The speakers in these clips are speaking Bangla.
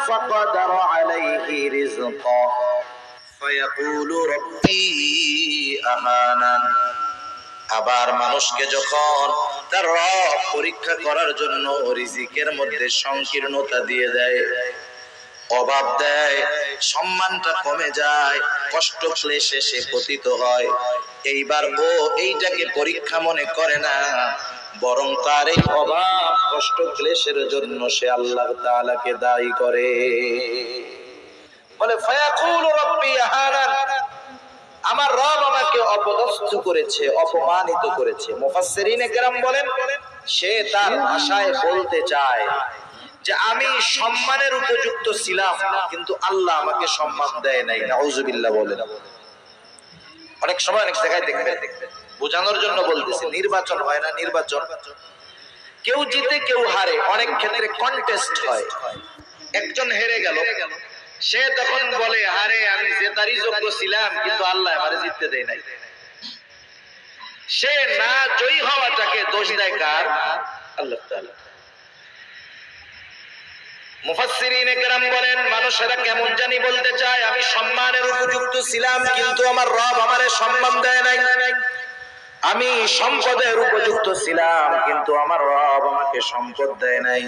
فقدر عليه رزقه فيقول ربي أهانن আবার মানুষকে যখন তার রব পরীক্ষা করার জন্য রিজিকের মধ্যে সংকীর্ণতা দিয়ে দেয় অভাব দেয় সম্মানটা কমে যায় কষ্ট ক্লেশে সে পতিত হয় এইবার ও এইটাকে পরীক্ষা মনে করে না বরং তার এই অভাব কষ্ট ক্লেশের জন্য সে আল্লাহ তাআলাকে দায়ী করে। বলে রব্বি আহানান আমার রব আমাকে অপদস্থ করেছে, অপমানিত করেছে। মুফাসসিরিনে কেরাম বলেন, সে তার ভাষায় বলতে চায় যে, আমি সম্মানের উপযুক্ত ছিলাম, কিন্তু আল্লাহ আমাকে সম্মান দেয় নাই। নাউজুবিল্লাহ অনেক সময় অনেক জায়গায় দেখবেন বোঝানোর জন্য বলতেছি, নির্বাচন হয় না, নির্বাচন। কেউ জিতে, কেউ হারে, অনেক ক্ষেত্রে কন্টেস্ট হয়। একজন হেরে গেল, সে তখন বলে হারে আমি জেতারই যোগ্য ছিলাম, কিন্তু আল্লাহ আমারে জিততে দেয় নাই। সে না জয়ী হওয়াটাকে দোষ দেয় কার? আল্লাহ তাআলা। বলেন, মানুষেরা কেমন জানি বলতে চায়, আমি সম্মানের উপযুক্ত ছিলাম, কিন্তু আমার রব আমারে সম্মান দেয় নাই। আমি সম্পদের উপযুক্ত ছিলাম, কিন্তু আমার রব আমাকে সম্পদ দেয় নাই।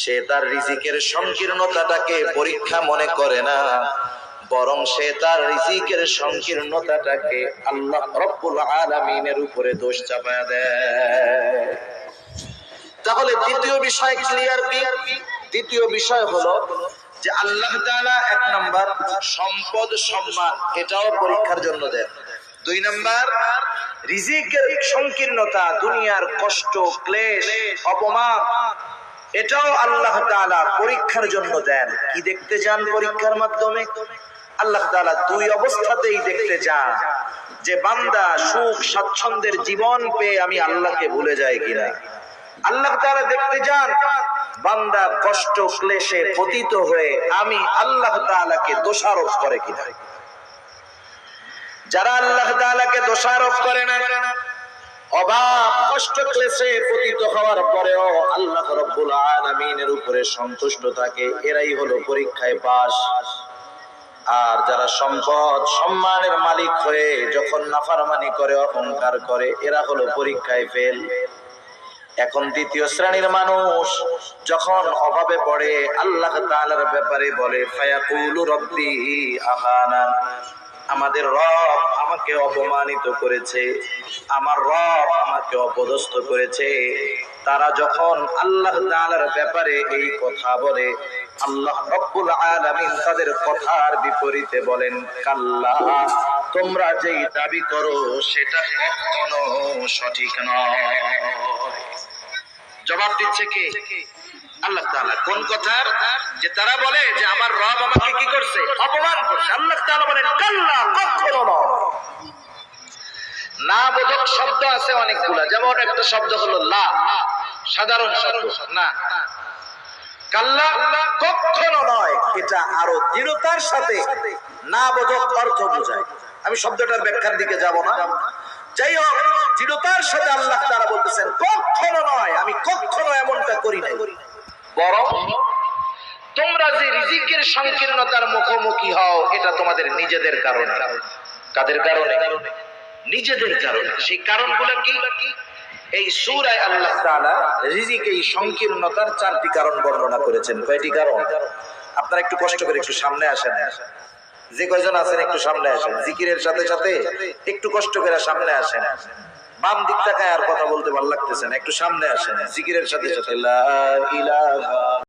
সে তার রিজিকের সংকীর্ণতাটাকে পরীক্ষা মনে করে না, বরং সে তার রিজিকের সংকীর্ণতাটাকে আল্লাহ রব্বুল আলামিনের উপরে দোষ চাপায়া দেয়। তাহলে দ্বিতীয় বিষয় ক্লিয়ার দ্বিতীয় বিষয় হলো যে আল্লাহ তাআলা এক নাম্বার সম্পদ সম্মান, এটাও পরীক্ষার জন্য দেন। দুই নাম্বার, রিজিকের সংকীর্ণতা, দুনিয়ার কষ্ট, ক্লেশ, অপমান, এটাও আল্লাহ তাআলা পরীক্ষার জন্য দেন। কি দেখতে চান পরীক্ষার মাধ্যমে? আল্লাহ তাআলা দুই অবস্থাতেই দেখতে চান, যে বান্দা সুখ, স্বাচ্ছন্দ্যের জীবন পেয়ে আমি আল্লাহকে ভুলে যাই কিনা। আল্লাহ তাআলা দেখতে চান, বান্দা কষ্ট, ক্লেশে পতিত হয়ে আমি আল্লাহ তাআলাকে দোষারোপ করে কিনা। যারা আল্লাহ তাআলাকে দোষারোপ করে না অভাব কষ্ট ক্লেশে পতিত হওয়ার পরেও আল্লাহ উপরে সন্তুষ্ট থাকে। এরাই হলো পরীক্ষায় পাস আর যারা সম্পদ, সম্মানের মালিক হয়ে যখন করে, অহংকার করে, এরা হলো পরীক্ষায় ফেল। এখন দ্বিতীয় শ্রেণির মানুষ যখন অভাবে পড়ে, আল্লাহ তাআলার ব্যাপারে বলে আহানান আমাদের রব আমাকে অপমানিত করেছে। আমার রব আমাকে অপদস্থ করেছে। তারা যখন আল্লাহ তাআলার ব্যাপারে এই কথা বলে, আল্লাহ রব্বুল আলামিন তাদের কথার বিপরীতে বলেন, কাল্লা, তোমরা যেই দাবি করো সেটা কখনো সঠিক নয়। জবাব দিচ্ছে কে? আল্লাহ তাআলা কোন যে তারা বলে যে আমার রব আমাকে কি করছে? অপমান করছে। আল্লাহ তাআলা বলেন, কাল্লা কখনো নয় না বোধক শব্দ আছে যেমন একটা শব্দ হলো লা। সাধারণ শব্দ। না। কাল্লা কখনো নয়। এটা আরও দৃঢ়তার সাথে না বোধক অর্থ বোঝায়। আমি শব্দটার ব্যাখ্যার দিকে যাব না। যাই হোক, দৃঢ়তার সাথে আল্লাহ তারা বলতেছেন, কখনো নয়। আমি কখনো এমনটা করি নাই। বরং তোমরা যে রিজিকের সংকীর্ণতার মুখোমুখি হও, এটা তোমাদের নিজেদের কারণে। কাদের কারণে? নিজেদের কারণে। সেই কারণগুলো কি? এই সূরায় আল্লাহ তাআলা রিজিক এই সংকীর্ণতার চারটি কারণ বর্ণনা করেছেন। কয়টি কারণ? আপনারা একটু কষ্ট করে একটু সামনে আসেন। যে কয়জন আছেন একটু সামনে আসেন। জিকিরের সাথে সাথে একটু কষ্ট করে সামনে আসেন। বাম দিক তাকায় আর কথা বলতে ভালো লাগতেছে না, একটু সামনে আসেন। জিকিরের সাথে সাথে, লা